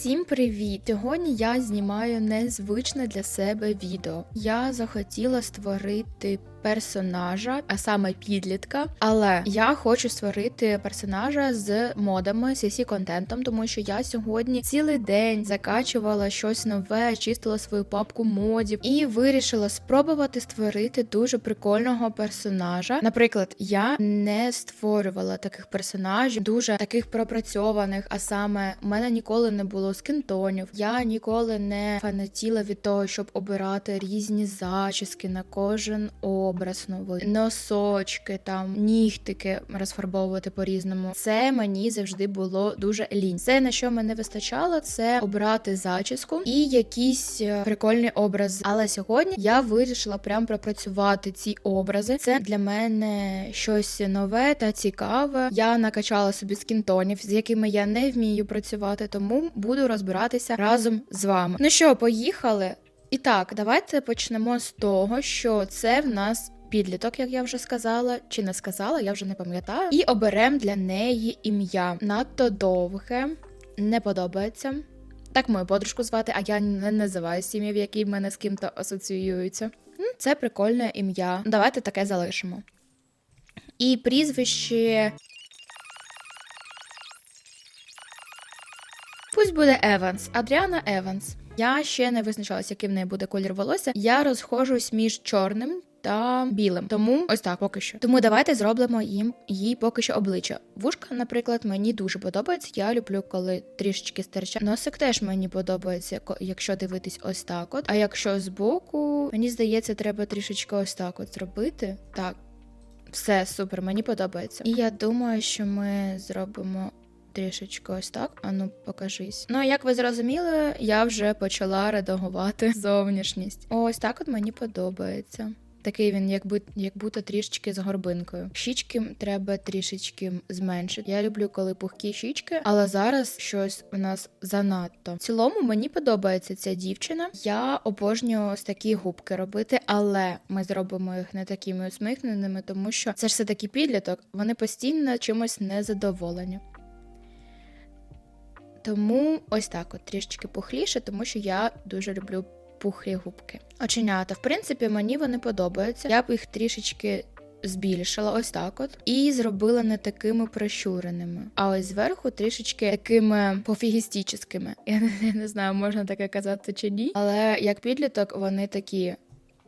Всім привіт! Сьогодні я знімаю незвичне для себе відео. Я захотіла створити персонажа, а саме підлітка. Але я хочу створити персонажа з модами, cc контентом, тому що я сьогодні цілий день закачувала щось нове, чистила свою папку модів і вирішила спробувати створити дуже прикольного персонажа. Наприклад, я не створювала таких персонажів, дуже таких пропрацьованих. А саме у мене ніколи не було скінтонів. Я ніколи не фанатіла від того, щоб обирати різні зачіски на кожен образ новий, носочки, там нігтики розфарбовувати по-різному. Це мені завжди було дуже лінь. Це на що мене вистачало, це обрати зачіску і якийсь е, прикольний образ. Але сьогодні я вирішила прям пропрацювати ці образи. Це для мене щось нове та цікаве. Я накачала собі скінтонів, з якими я не вмію працювати, тому буду розбиратися разом з вами. Ну що, поїхали? І так, давайте почнемо з того, що це в нас підліток, як я вже сказала, чи не сказала, я вже не пам'ятаю. І оберемо для неї ім'я. Надто довге, не подобається. Так мою подружку звати, а я не називаю сім'ї, які в мене з ким-то асоціюються. Це прикольне ім'я. Давайте таке залишимо. І прізвище. Пусть буде Еванс, Адріана Еванс. Я ще не визначалася, який в неї буде колір волосся. Я розхожусь між чорним та білим. Тому ось так поки що. Тому давайте зробимо їм їй поки що обличчя. Вушка, наприклад, мені дуже подобається. Я люблю, коли трішечки стирча. Носик теж мені подобається, якщо дивитись ось так. От. А якщо збоку, мені здається, треба трішечки ось так от зробити. Так. Все супер, мені подобається. І я думаю, що ми зробимо трішечки ось так. Ану, покажись. Ну, як ви зрозуміли, я вже почала редагувати зовнішність. Ось так от мені подобається. Такий він, як, би, як будто трішечки з горбинкою. Щічки треба трішечки зменшити. Я люблю, коли пухкі щічки, але зараз щось у нас занадто. В цілому мені подобається ця дівчина. Я обожнюю ось такі губки робити, але ми зробимо їх не такими усміхненими, тому що це ж все таки підліток. Вони постійно чимось незадоволені. Тому ось так, от трішечки пухліше, тому що я дуже люблю пухлі губки. Оченята, в принципі, мені вони подобаються. Я б їх трішечки збільшила, ось так от, і зробила не такими прищуреними. А ось зверху трішечки такими пофігістічними. Я я не знаю, можна таке казати чи ні. Але як підліток, вони такі.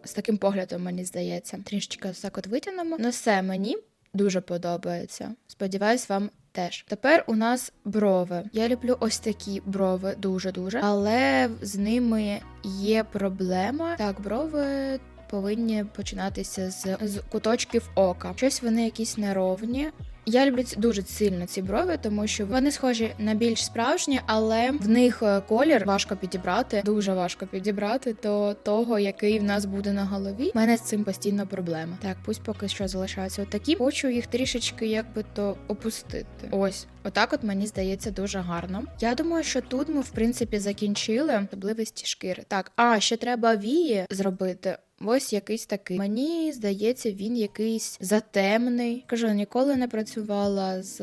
З таким поглядом, мені здається, трішечки ось так от витягнемо. Ну все, мені дуже подобається. Сподіваюсь, вам теж. Тепер у нас брови. Я люблю ось такі брови дуже-дуже, але з ними є проблема. Так, брови. Повинні починатися з, з куточків ока. Щось вони якісь неровні. Я люблю дуже сильно ці брови, тому що вони схожі на більш справжні, але в них е, колір важко підібрати, дуже важко підібрати до того, який в нас буде на голові. У мене з цим постійно проблема. Так, пусть поки що залишаються отакі. Хочу їх трішечки якби то опустити. Ось, отак, от мені здається дуже гарно. Я думаю, що тут ми в принципі закінчили особливості шкіри. Так, а ще треба вії зробити. Ось якийсь такий. Мені здається, він якийсь затемний. Кажу, ніколи не працювала з.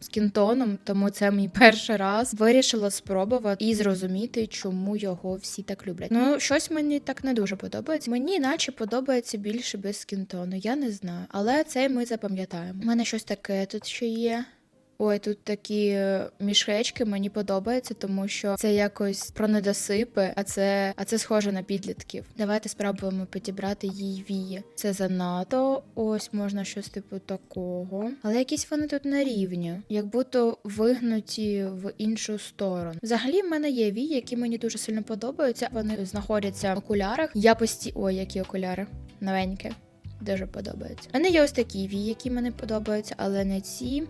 З кінтоном, тому це мій перший раз вирішила спробувати і зрозуміти, чому його всі так люблять. Ну, щось мені так не дуже подобається. Мені наче подобається більше без кінтону, я не знаю. Але це ми запам'ятаємо. У мене щось таке тут ще є. Ой, тут такі е, мішечки мені подобаються, тому що це якось про недосипи, а це, а це схоже на підлітків. Давайте спробуємо підібрати їй вії. Це занадто. Ось можна щось типу такого. Але якісь вони тут на рівні, як будто вигнуті в іншу сторону. Взагалі, в мене є вії, які мені дуже сильно подобаються. Вони знаходяться в окулярах. Я пості... Ой, які окуляри новенькі. Дуже подобаються. У мене є ось такі вії, які мені подобаються, але не ці.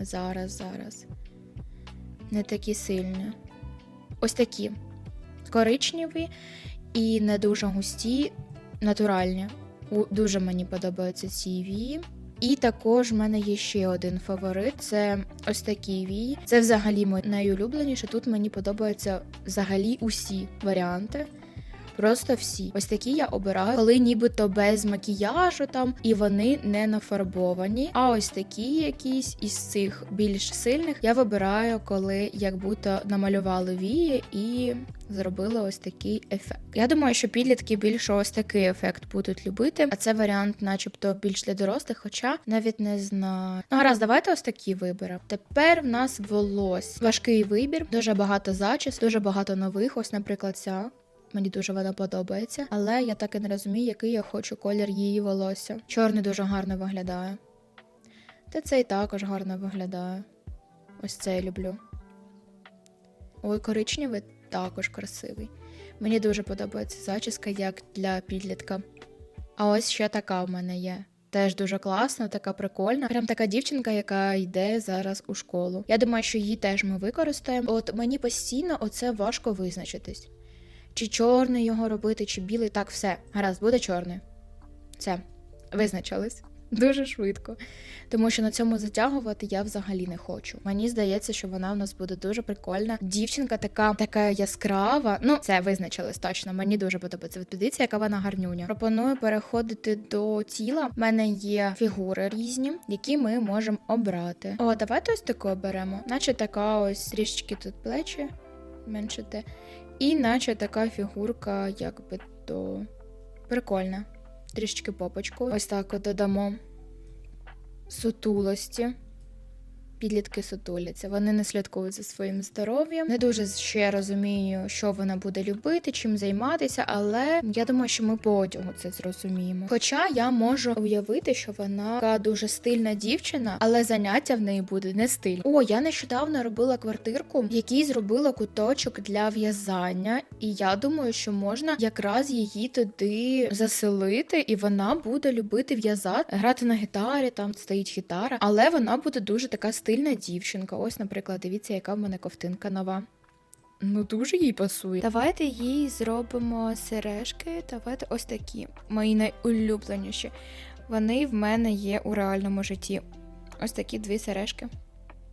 Зараз, зараз. Не такі сильні. Ось такі. Коричневі і не дуже густі, натуральні. Дуже мені подобаються ці вії. І також в мене є ще один фаворит це ось такі вії. Це взагалі мій найулюбленіше. Тут мені подобаються взагалі усі варіанти. Просто всі. Ось такі я обираю, коли нібито без макіяжу там, і вони не нафарбовані. А ось такі якісь із цих більш сильних я вибираю, коли як будто намалювали вії і зробили ось такий ефект. Я думаю, що підлітки більше ось такий ефект будуть любити, а це варіант, начебто, більш для дорослих, хоча навіть не знаю. Ну гаразд, давайте ось такі виберемо. Тепер в нас волос. Важкий вибір, дуже багато зачіс, дуже багато нових. Ось, наприклад, ця. Мені дуже вона подобається, але я так і не розумію, який я хочу колір її волосся. Чорний дуже гарно виглядає. Та цей також гарно виглядає. Ось це я люблю. Ой, коричневий також красивий. Мені дуже подобається зачіска, як для підлітка. А ось ще така в мене є. Теж дуже класна, така прикольна. Прям така дівчинка, яка йде зараз у школу. Я думаю, що її теж ми використаємо. От мені постійно оце важко визначитись. Чи чорний його робити, чи білий. Так, все. Гаразд, буде чорний. Все, визначились. Дуже швидко. Тому що на цьому затягувати я взагалі не хочу. Мені здається, що вона в нас буде дуже прикольна. Дівчинка така, така яскрава. Ну, це визначилось точно. Мені дуже подобається. Ви яка вона гарнюня. Пропоную переходити до тіла. У мене є фігури різні, які ми можемо обрати. О, давайте ось таку оберемо. Наче така ось трішечки тут плечі, меншити. І наче така фігурка, якби то прикольна. Трішечки попочку. Ось так от додамо сутулості. Підлітки сутуляться, вони не слідкують за своїм здоров'ям. Не дуже ще розумію, що вона буде любити, чим займатися, але я думаю, що ми по одягу це зрозуміємо. Хоча я можу уявити, що вона така дуже стильна дівчина, але заняття в неї буде не стиль. О, я нещодавно робила квартирку, в якій зробила куточок для в'язання, і я думаю, що можна якраз її туди заселити, і вона буде любити в'язати, грати на гітарі, там стоїть гітара, але вона буде дуже така стильна дівчинка. Ось, наприклад, дивіться, яка в мене ковтинка нова. Ну, дуже їй пасує. Давайте їй зробимо сережки. Давайте ось такі. Мої найулюбленіші. Вони в мене є у реальному житті. Ось такі дві сережки.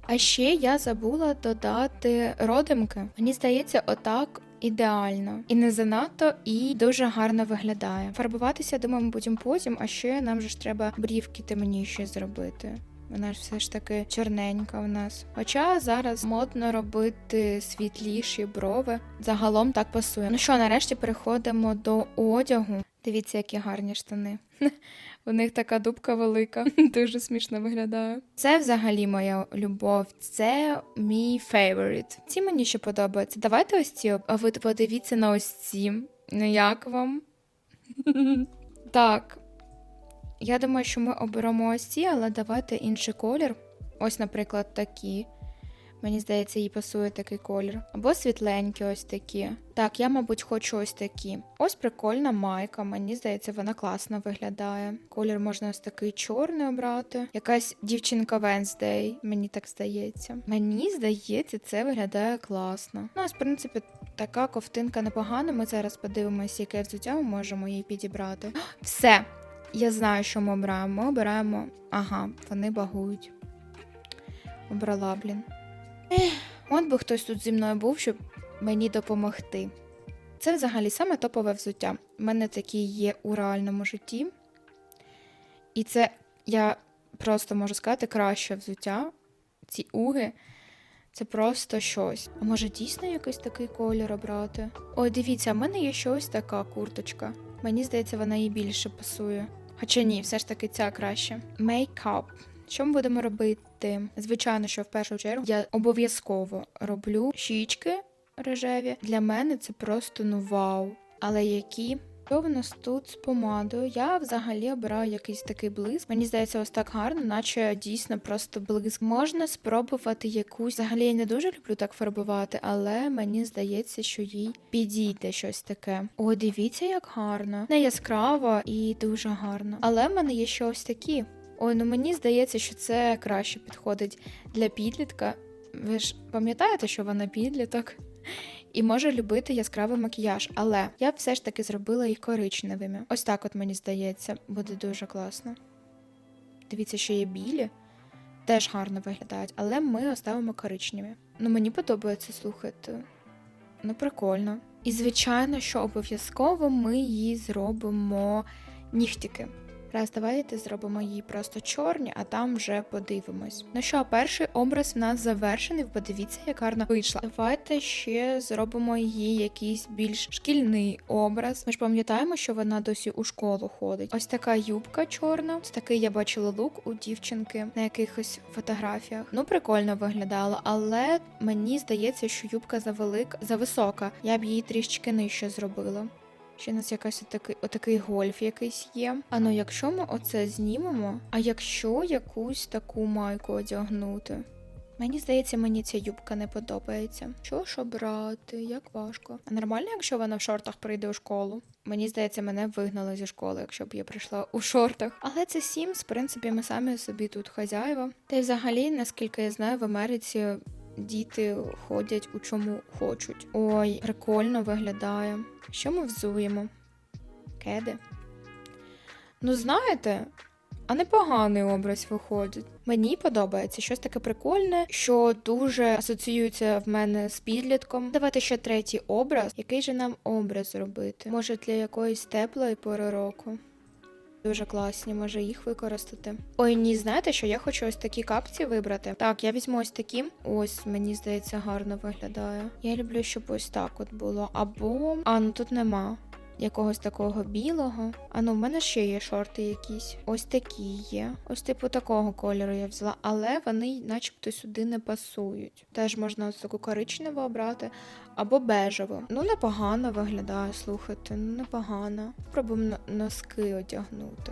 А ще я забула додати родимки. Мені здається, отак ідеально. І не занадто, і дуже гарно виглядає. Фарбуватися, думаю, ми будемо потім, а ще нам же ж треба брівки темніші зробити. Вона ж все ж таки чорненька в нас. Хоча зараз модно робити світліші брови. Загалом так пасує. Ну що, нарешті переходимо до одягу. Дивіться, які гарні штани. У них така дубка велика, дуже смішно виглядає. Це взагалі моя любов, це мій фейворит. Ці мені ще подобаються. Давайте ось ці. А ви подивіться на ось ці. Ну як вам? Так. Я думаю, що ми оберемо ось ці, але давайте інший колір. Ось, наприклад, такі. Мені здається, їй пасує такий колір. Або світленькі ось такі. Так, я, мабуть, хочу ось такі. Ось прикольна майка. Мені здається, вона класно виглядає. Колір можна ось такий чорний обрати. Якась дівчинка Венздей, мені так здається. Мені здається, це виглядає класно. Ну, ось, в принципі, така ковтинка непогана. Ми зараз подивимося, яке взуття ми можемо їй підібрати. Все. Я знаю, що ми обираємо. Ми обираємо. Ага, вони багують. Обрала, блін. От би хтось тут зі мною був, щоб мені допомогти. Це взагалі саме топове взуття. У мене такі є у реальному житті. І це, я просто можу сказати, краще взуття. Ці уги. Це просто щось. А може дійсно якийсь такий колір обрати? Ой, дивіться, в мене є щось така курточка. Мені здається, вона їй більше пасує. Хоча ні, все ж таки ця краще. Мейкап. Що ми будемо робити? Звичайно, що в першу чергу я обов'язково роблю щічки рожеві. Для мене це просто ну вау. Але які? Що в нас тут з помадою? Я взагалі обираю якийсь такий блиск. Мені здається, ось так гарно, наче дійсно просто блиск. Можна спробувати якусь. Взагалі я не дуже люблю так фарбувати, але мені здається, що їй підійде щось таке. О, дивіться, як гарно. Не яскраво і дуже гарно. Але в мене є ще ось такі. Ой, ну мені здається, що це краще підходить для підлітка. Ви ж пам'ятаєте, що вона підліток? І може любити яскравий макіяж, але я все ж таки зробила їх коричневими. Ось так, от мені здається, буде дуже класно. Дивіться, що є білі, теж гарно виглядають, але ми оставимо коричневі. Ну, мені подобається слухати. Ну, прикольно. І звичайно, що обов'язково ми їй зробимо нігтики. Раз, давайте зробимо її просто чорні, а там вже подивимось. Ну що, перший образ в нас завершений. Подивіться, як гарно вийшла. Давайте ще зробимо її якийсь більш шкільний образ. Ми ж пам'ятаємо, що вона досі у школу ходить. Ось така юбка чорна. Ось такий я бачила лук у дівчинки на якихось фотографіях. Ну, прикольно виглядала, але мені здається, що юбка завелика, зависока. Я б її трішечки нижче зробила. Ще у нас якась отакий, отакий гольф якийсь є. А ну, якщо ми оце знімемо, а якщо якусь таку майку одягнути? Мені здається, мені ця юбка не подобається. Що ж обрати? Як важко. А нормально, якщо вона в шортах прийде у школу? Мені здається, мене вигнали зі школи, якщо б я прийшла у шортах. Але це Sims, в принципі, ми самі собі тут хазяїва. Та й взагалі, наскільки я знаю, в Америці діти ходять у чому хочуть. Ой, прикольно виглядає. Що ми взуємо? Кеди. Ну, знаєте, а непоганий образ виходить. Мені подобається щось таке прикольне, що дуже асоціюється в мене з підлітком. Давайте ще третій образ. Який же нам образ зробити? Може, для якоїсь теплої пори року. Дуже класні, може їх використати. Ой, ні, знаєте, що я хочу ось такі капці вибрати. Так, я візьму ось такі. Ось, мені здається, гарно виглядає. Я люблю, щоб ось так от було. Або. А, ну тут нема. Якогось такого білого. А ну, в мене ще є шорти якісь. Ось такі є. Ось типу такого кольору я взяла, але вони начебто сюди не пасують. Теж можна ось таку коричневу обрати або бежеву. Ну, непогано виглядає, слухайте, ну непогано. Спробуємо но- носки одягнути.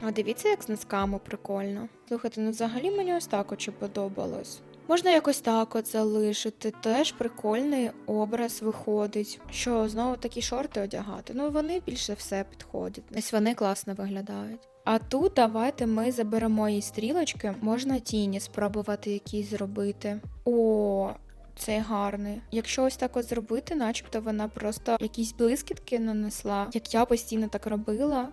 А дивіться, як з носками прикольно. Слухайте, ну взагалі мені ось так очі подобалось. Можна якось так от залишити. Теж прикольний образ виходить. Що знову такі шорти одягати? Ну вони більше все підходять. Ось вони класно виглядають. А тут давайте ми заберемо її стрілочки. Можна тіні спробувати якісь зробити. О, цей гарний. Якщо ось так от зробити, начебто вона просто якісь блискітки нанесла, як я постійно так робила.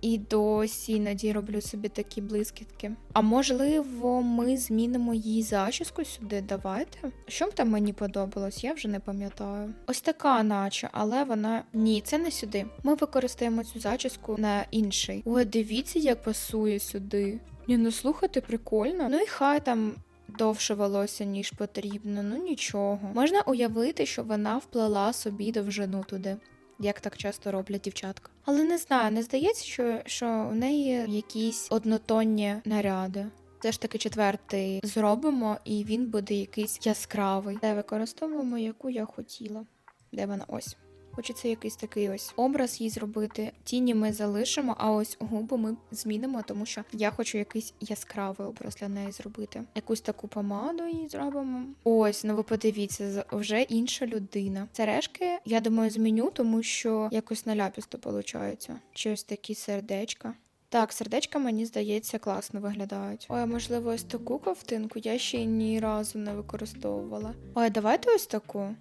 І досі іноді роблю собі такі блискітки. А можливо, ми змінимо її зачіску сюди. Давайте. Що там мені подобалось, я вже не пам'ятаю. Ось така, наче, але вона ні, це не сюди. Ми використаємо цю зачіску на інший. Ой, дивіться, як пасує сюди. Ні, ну слухайте, прикольно. Ну і хай там. Довше волосся, ніж потрібно, ну нічого. Можна уявити, що вона вплела собі довжину туди як так часто роблять дівчатка. Але не знаю, не здається, що, що у неї якісь однотонні наряди. Все ж таки четвертий зробимо, і він буде якийсь яскравий. Де використовуємо, яку я хотіла. Де вона ось. Хочеться якийсь такий ось образ їй зробити. Тіні ми залишимо, а ось губи ми змінимо, тому що я хочу якийсь яскравий образ для неї зробити. Якусь таку помаду їй зробимо. Ось, ну ви подивіться, вже інша людина. Сережки, я думаю, зміню, тому що якось наляпісто виходить. Чи ось такі сердечка. Так, сердечка, мені здається, класно виглядають. Ой, можливо, ось таку ковтинку я ще ні разу не використовувала. Ой, давайте ось таку.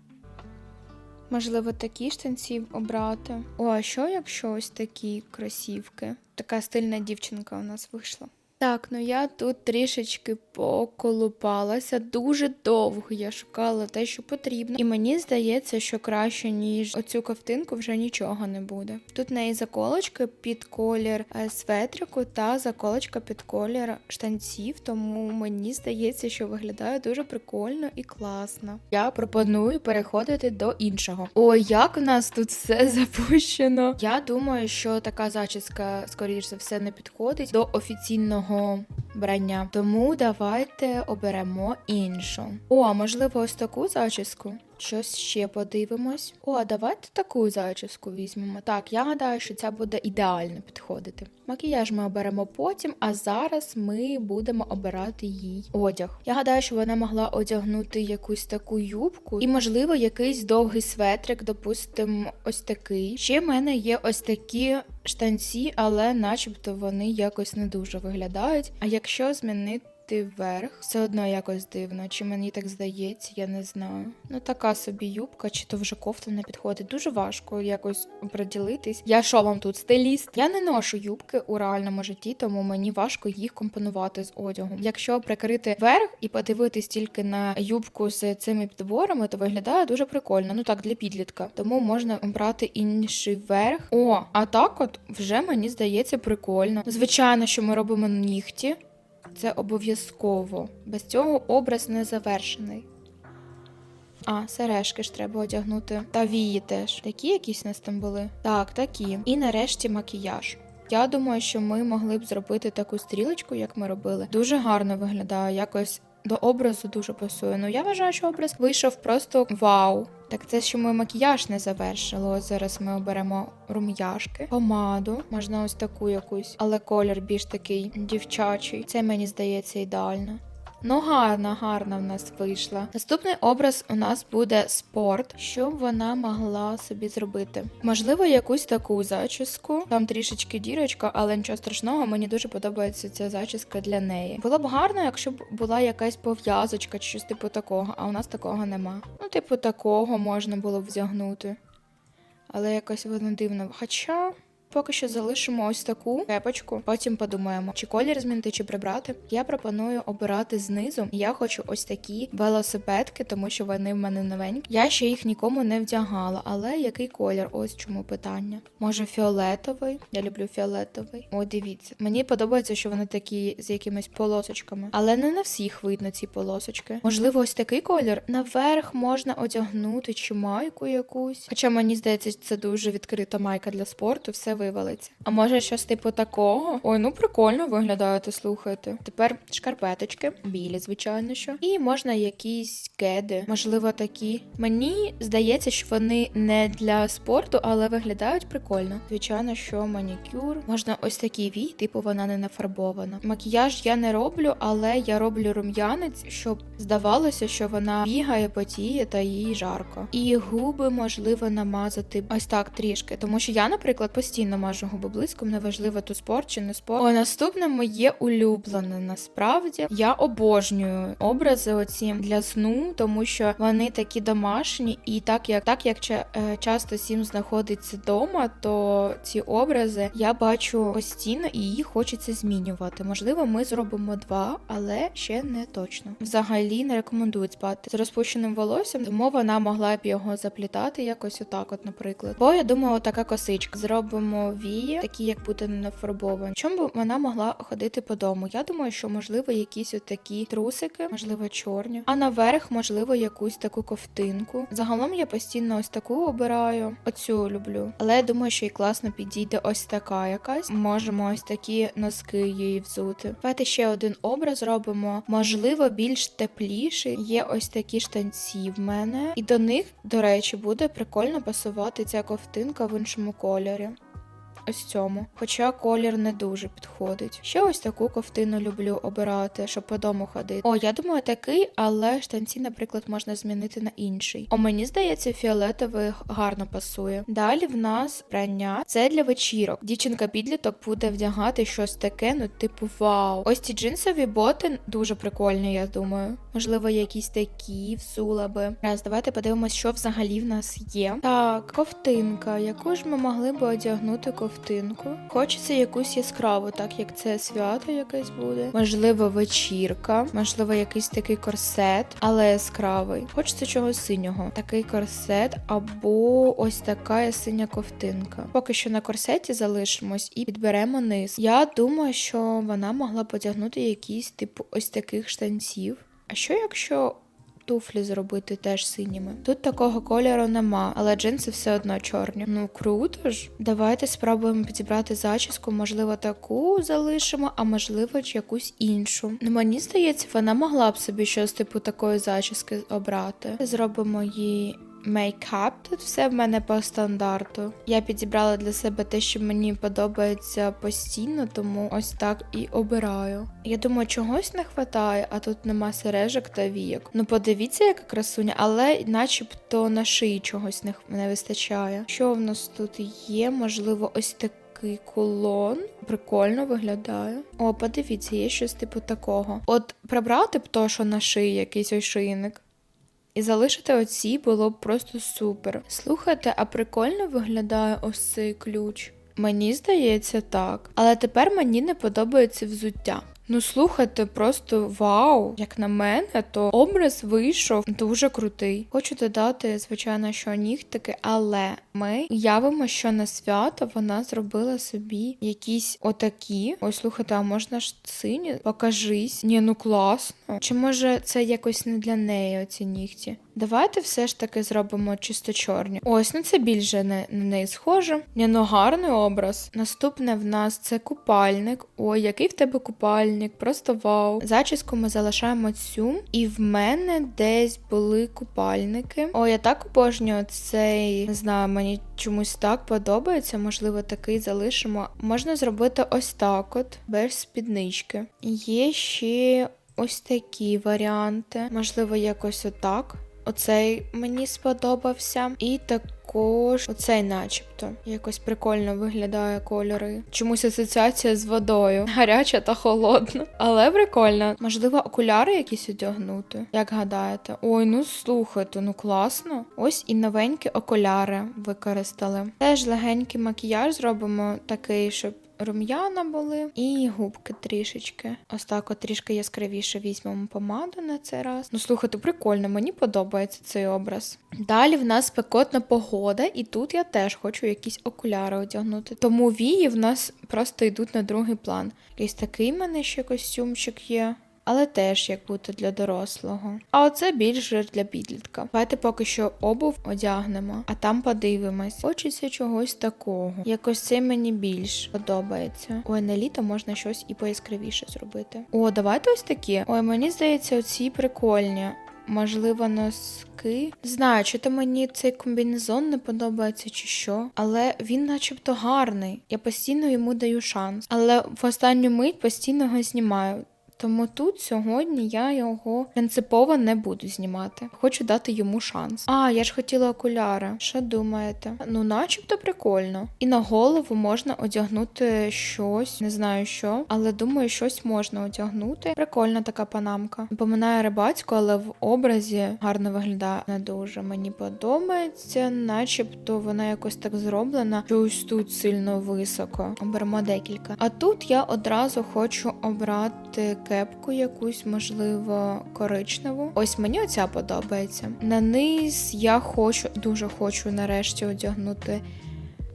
Можливо, такі штанці обрати. О, а що, якщо ось такі кросівки? Така стильна дівчинка у нас вийшла. Так, ну я тут трішечки поколупалася. Дуже довго я шукала те, що потрібно. І мені здається, що краще, ніж оцю ковтинку, вже нічого не буде. Тут в неї заколочки під колір е, светрику та заколочка під колір штанців, тому мені здається, що виглядає дуже прикольно і класно. Я пропоную переходити до іншого. Ой, як у нас тут все запущено. Я думаю, що така зачіска, скоріш за все, не підходить до офіційного home. Брання. Тому давайте оберемо іншу. О, можливо, ось таку зачіску. Щось ще подивимось. О, давайте таку зачіску візьмемо. Так, я гадаю, що ця буде ідеально підходити. Макіяж ми оберемо потім, а зараз ми будемо обирати їй одяг. Я гадаю, що вона могла одягнути якусь таку юбку і, можливо, якийсь довгий светрик, допустимо, ось такий. Ще в мене є ось такі штанці, але начебто вони якось не дуже виглядають. А якщо змінити йти вверх. Все одно якось дивно. Чи мені так здається, я не знаю. Ну така собі юбка, чи то вже кофта не підходить. Дуже важко якось приділитись. Я що вам тут стиліст? Я не ношу юбки у реальному житті, тому мені важко їх компонувати з одягом. Якщо прикрити верх і подивитись тільки на юбку з цими підборами, то виглядає дуже прикольно. Ну так, для підлітка. Тому можна обрати інший верх. О, а так от вже мені здається прикольно. Звичайно, що ми робимо нігті. Це обов'язково. Без цього образ не завершений. А, сережки ж треба одягнути. Та вії теж. Такі якісь у нас там були? Так, такі. І нарешті макіяж. Я думаю, що ми могли б зробити таку стрілочку, як ми робили. Дуже гарно виглядає, якось до образу дуже пасує. Ну я вважаю, що образ вийшов просто вау. Так це що ми макіяж не завершили. Зараз ми оберемо рум'яшки, помаду, можна ось таку якусь, але колір більш такий дівчачий. Це мені здається ідеально. Ну, гарна, гарна в нас вийшла. Наступний образ у нас буде спорт. Що б вона могла собі зробити? Можливо, якусь таку зачіску. Там трішечки дірочка, але нічого страшного, мені дуже подобається ця зачіска для неї. Було б гарно, якщо б була якась пов'язочка чи щось типу такого, а у нас такого нема. Ну, типу, такого можна було б вдягнути. Але якось воно дивно. Хоча. Поки що залишимо ось таку кепочку, потім подумаємо, чи колір змінити, чи прибрати. Я пропоную обирати знизу. Я хочу ось такі велосипедки, тому що вони в мене новенькі. Я ще їх нікому не вдягала, але який колір? Ось чому питання. Може, фіолетовий? Я люблю фіолетовий. О, дивіться. Мені подобається, що вони такі з якимись полосочками, але не на всіх видно ці полосочки. Можливо, ось такий колір. Наверх можна одягнути чи майку якусь. Хоча мені здається, це дуже відкрита майка для спорту, все вивалиться. А може щось типу такого? Ой, ну прикольно виглядає, ти слухайте. Тепер шкарпеточки, білі, звичайно, що. І можна якісь кеди, можливо, такі. Мені здається, що вони не для спорту, але виглядають прикольно. Звичайно, що манікюр. Можна ось такі вій, типу вона не нафарбована. Макіяж я не роблю, але я роблю рум'янець, щоб здавалося, що вона бігає, потіє та їй жарко. І губи можливо намазати ось так трішки, тому що я, наприклад, постійно мажу губи блиском, неважливо, то спорт чи не спорт. О, наступне моє улюблене. Насправді я обожнюю образи оці для сну, тому що вони такі домашні, і так як так як е, часто сім знаходиться вдома, то ці образи я бачу постійно і їх хочеться змінювати. Можливо, ми зробимо два, але ще не точно. Взагалі не рекомендують спати з розпущеним волоссям, тому вона могла б його заплітати якось отак, от, наприклад. Бо я думаю, така косичка. Зробимо вії, такі як буде нафарбовані. Чому б вона могла ходити по дому? Я думаю, що можливо якісь отакі трусики, можливо, чорні. А наверх, можливо, якусь таку ковтинку. Загалом я постійно ось таку обираю. Оцю люблю. Але я думаю, що і класно підійде ось така якась. Можемо ось такі носки її взути. Давайте ще один образ робимо. Можливо, більш тепліший. Є ось такі штанці в мене. І до них, до речі, буде прикольно пасувати ця ковтинка в іншому кольорі. Ось цьому. Хоча колір не дуже підходить. Ще ось таку ковтину люблю обирати, щоб по дому ходити. О, я думаю, такий, але штанці, наприклад, можна змінити на інший. О, мені здається, фіолетовий гарно пасує. Далі в нас прання. Це для вечірок. Дівчинка підліток буде вдягати щось таке, ну типу вау. Ось ці джинсові боти дуже прикольні, я думаю. Можливо, якісь такі всула би. Раз, давайте подивимось, що взагалі в нас є. Так, ковтинка. Яку ж ми могли би одягнути ковтинку? Хочеться якусь яскраву, так як це свято якесь буде. Можливо, вечірка, можливо, якийсь такий корсет, але яскравий. Хочеться чогось синього. Такий корсет, або ось така синя ковтинка. Поки що на корсеті залишимось і підберемо низ. Я думаю, що вона могла потягнути якісь типу ось таких штанців. А що якщо туфлі зробити теж синіми? Тут такого кольору нема, але джинси все одно чорні. Ну круто ж. Давайте спробуємо підібрати зачіску. Можливо, таку залишимо, а можливо, чи якусь іншу. Ну мені здається, вона могла б собі щось типу такої зачіски обрати. Зробимо її. Мейкап тут все в мене по стандарту. Я підібрала для себе те, що мені подобається постійно, тому ось так і обираю. Я думаю, чогось не вистачає, а тут нема сережок та війок. Ну подивіться, яка красуня, але начебто на шиї чогось не, вистачає. Що в нас тут є? Можливо, ось так. такий кулон. Прикольно виглядає. О, подивіться, є щось типу такого. От прибрати б то, що на шиї якийсь ошийник. І залишити оці було б просто супер. Слухайте, а прикольно виглядає ось цей ключ. Мені здається, так. Але тепер мені не подобається взуття. Ну, слухайте, просто вау! Як на мене, то образ вийшов дуже крутий. Хочу додати, звичайно, що нігтики, але ми явимо, що на свято вона зробила собі якісь отакі. Ось слухайте, а можна ж сині? Покажись. Ні, ну класно. Чи може це якось не для неї, оці нігті? Давайте все ж таки зробимо чисто чорні. Ось, ну це більше не, на неї схоже. Ні, ну гарний образ. Наступне в нас це купальник. Ой, який в тебе купальник, просто вау. Зачіску ми залишаємо цю. І в мене десь були купальники. Ой, я так обожнюю цей, не знаю, мені чомусь так подобається. Можливо, такий залишимо. Можна зробити ось так, от, без спіднички. Є ще ось такі варіанти. Можливо, якось отак. Оцей мені сподобався. І також оцей, начебто, якось прикольно виглядає кольори. Чомусь асоціація з водою, гаряча та холодна. Але прикольно. Можливо, окуляри якісь одягнути. Як гадаєте? Ой, ну слухайте, ну класно. Ось і новенькі окуляри використали. Теж легенький макіяж зробимо такий, щоб. Рум'яна були і губки трішечки. Ось так от трішки яскравіше візьмемо помаду на цей раз. Ну слухайте, прикольно, мені подобається цей образ. Далі в нас спекотна погода, і тут я теж хочу якісь окуляри одягнути. Тому вії в нас просто йдуть на другий план. Якийсь такий мене ще костюмчик є. Але теж як бути для дорослого. А оце більше для підлітка. Давайте поки що обув одягнемо, а там подивимось. Хочеться чогось такого. Якось це мені більш подобається. Ой, на літо можна щось і пояскравіше зробити. О, давайте ось такі. Ой, мені здається, оці прикольні. Можливо, носки. Знаю, чи то мені цей комбінезон не подобається, чи що. Але він начебто гарний. Я постійно йому даю шанс. Але в останню мить постійно його знімаю. Тому тут сьогодні я його принципово не буду знімати. Хочу дати йому шанс. А, я ж хотіла окуляри. Що думаєте? Ну, начебто прикольно. І на голову можна одягнути щось, не знаю що, але думаю, щось можна одягнути. Прикольна така панамка. Напоминає рибацьку, але в образі гарно виглядає не дуже. Мені подобається, начебто вона якось так зроблена, що ось тут сильно високо. Оберемо декілька. А тут я одразу хочу обрати кепку якусь, можливо, коричневу. Ось мені оця подобається. На низ я хочу, дуже хочу нарешті одягнути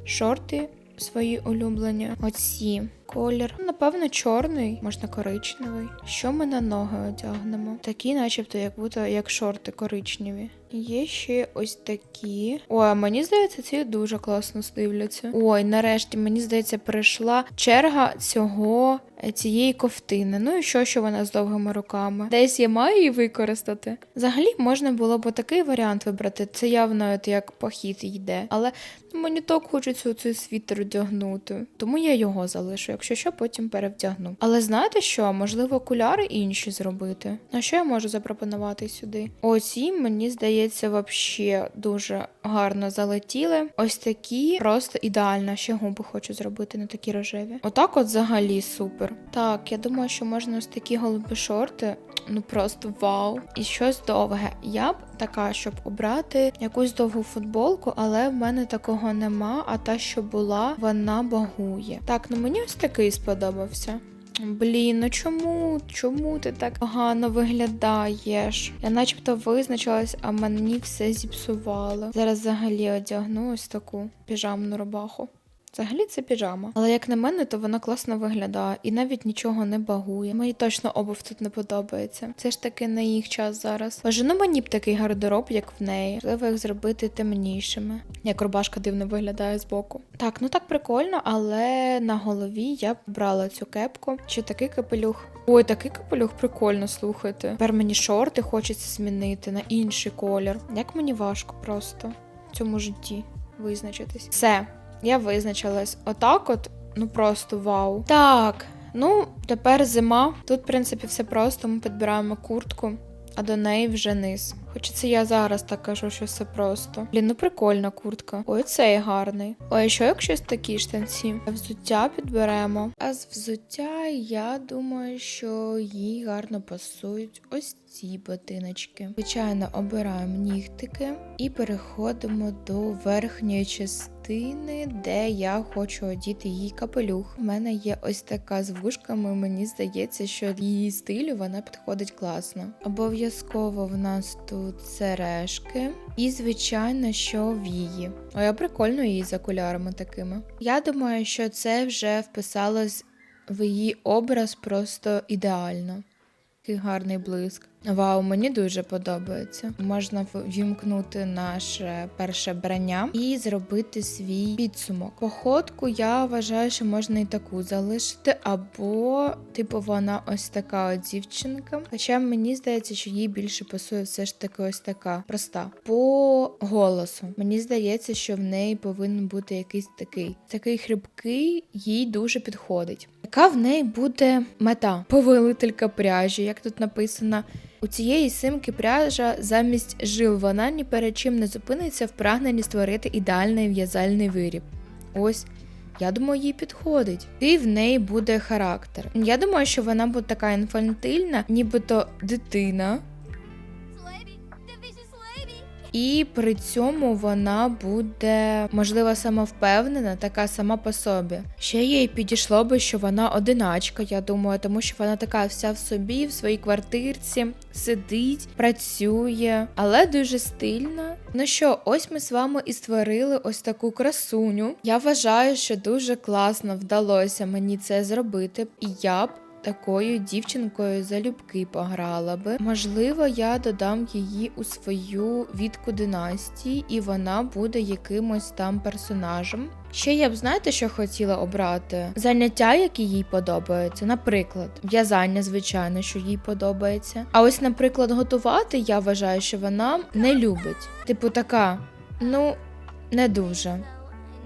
шорти свої улюблені. Оці. Колір, Ну, напевно, чорний, можна коричневий. Що ми на ноги одягнемо? Такі, начебто, як будто як шорти коричневі. Є ще ось такі. Ой, мені здається, ці дуже класно здивляться. Ой, нарешті, мені здається, прийшла черга цього е, цієї ковтини. Ну і що, що вона з довгими руками? Десь я маю її використати. Взагалі можна було б такий варіант вибрати. Це явно от як похід йде. Але мені так хочеться цей світер одягнути. Тому я його залишу. Якщо що, потім перевдягну. Але знаєте що? Можливо, окуляри інші зробити. На що я можу запропонувати сюди? Оці, мені здається, вообще дуже гарно залетіли. Ось такі просто ідеально. Ще губи хочу зробити, не такі рожеві. Отак, от взагалі супер. Так, я думаю, що можна ось такі голубі шорти. Ну просто вау. І щось довге. Я б така, щоб обрати якусь довгу футболку, але в мене такого нема. А та, що була, вона багує. Так, ну мені ось такий сподобався. Блін, ну чому? Чому ти так погано виглядаєш? Я начебто визначилась, а мені все зіпсувало. Зараз взагалі одягну ось таку піжамну рубаху. Взагалі це піжама. Але як на мене, то вона класно виглядає і навіть нічого не багує. Мені точно обув тут не подобається. Це ж таки не їх час зараз. Боже, ну мені б такий гардероб, як в неї. Можливо, їх зробити темнішими. Як рубашка дивно виглядає збоку. Так, ну так прикольно, але на голові я б брала цю кепку. Чи такий капелюх? Ой, такий капелюх прикольно, слухайте. Тепер мені шорти хочеться змінити на інший колір. Як мені важко просто в цьому житті визначитись. Все. Я визначилась. Отак от, ну просто вау. Так, ну тепер зима. Тут, в принципі, все просто. Ми підбираємо куртку, а до неї вже низ. Хоча це я зараз так кажу, що все просто. Блін, ну прикольна куртка. Ой, цей гарний. Ой, а що якщо такі штанці? Взуття підберемо. А з взуття я думаю, що їй гарно пасують ось ці ботиночки. Звичайно, обираємо нігтики і переходимо до верхньої частини, де я хочу одіти їй капелюх. У мене є ось така з вушками. Мені здається, що її стилю вона підходить класно. Обов'язково в нас тут сережки. І, звичайно, що вії. А я прикольно її з окулярами такими. Я думаю, що це вже вписалось в її образ просто ідеально. Який гарний блиск. Вау, мені дуже подобається. Можна вімкнути наше перше брання і зробити свій підсумок. Походку я вважаю, що можна і таку залишити, або, типу, вона ось така от дівчинка. Хоча мені здається, що їй більше пасує все ж таки ось така проста. По голосу мені здається, що в неї повинен бути якийсь такий такий хрипкий, їй дуже підходить. Яка в неї буде мета? Повелителька пряжі, як тут написано. У цієї симки пряжа замість жил вона ні перед чим не зупиниться в прагненні створити ідеальний в'язальний виріб. Ось. Я думаю, їй підходить. І в неї буде характер. Я думаю, що вона буде така інфантильна, нібито дитина, і при цьому вона буде, можливо, самовпевнена, така сама по собі. Ще їй підійшло би, що вона одиначка, я думаю, тому що вона така вся в собі, в своїй квартирці, сидить, працює, але дуже стильна. Ну що, ось ми з вами і створили ось таку красуню. Я вважаю, що дуже класно вдалося мені це зробити, і я б такою дівчинкою залюбки пограла би. Можливо, я додам її у свою відку династії, і вона буде якимось там персонажем. Ще я б знаєте, що хотіла обрати? Заняття, які їй подобаються. Наприклад, в'язання, звичайно, що їй подобається. А ось, наприклад, готувати я вважаю, що вона не любить. Типу, така, ну, не дуже.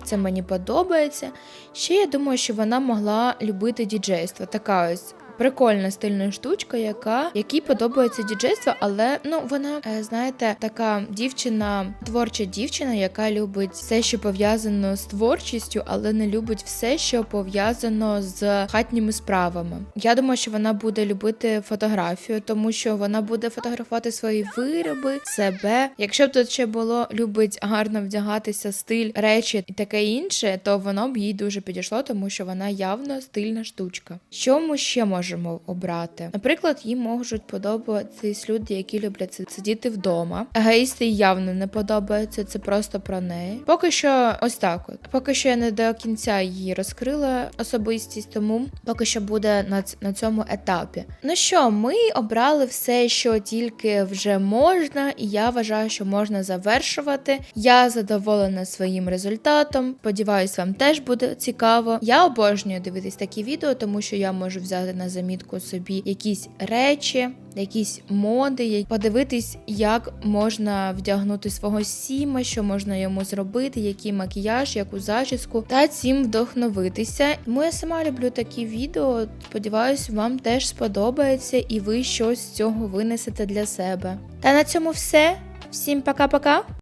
Це мені подобається. Ще я думаю, що вона могла любити діджейство. Така ось прикольна стильна штучка, яка якій подобається діджейство, але ну вона, е, знаєте, така дівчина, творча дівчина, яка любить все, що пов'язано з творчістю, але не любить все, що пов'язано з хатніми справами. Я думаю, що вона буде любити фотографію, тому що вона буде фотографувати свої вироби, себе. Якщо б тут ще було любить гарно вдягатися, стиль, речі і таке інше, то воно б їй дуже підійшло, тому що вона явно стильна штучка. Що ми ще можемо обрати? Наприклад, їй можуть подобатись люди, які люблять сидіти вдома. Гейсти явно не подобаються, це просто про неї. Поки що, ось так. От поки що я не до кінця її розкрила особистість, тому поки що буде на, на цьому етапі. Ну що, ми обрали все, що тільки вже можна, і я вважаю, що можна завершувати. Я задоволена своїм результатом. Сподіваюсь, вам теж буде цікаво. Я обожнюю дивитись такі відео, тому що я можу взяти на замітку собі якісь речі. Якісь моди, подивитись, як можна вдягнути свого сіма, що можна йому зробити, який макіяж, яку зачіску, та цим вдохновитися. Тому я сама люблю такі відео. Сподіваюсь, вам теж сподобається і ви щось з цього винесете для себе. Та на цьому все. Всім пока-пока!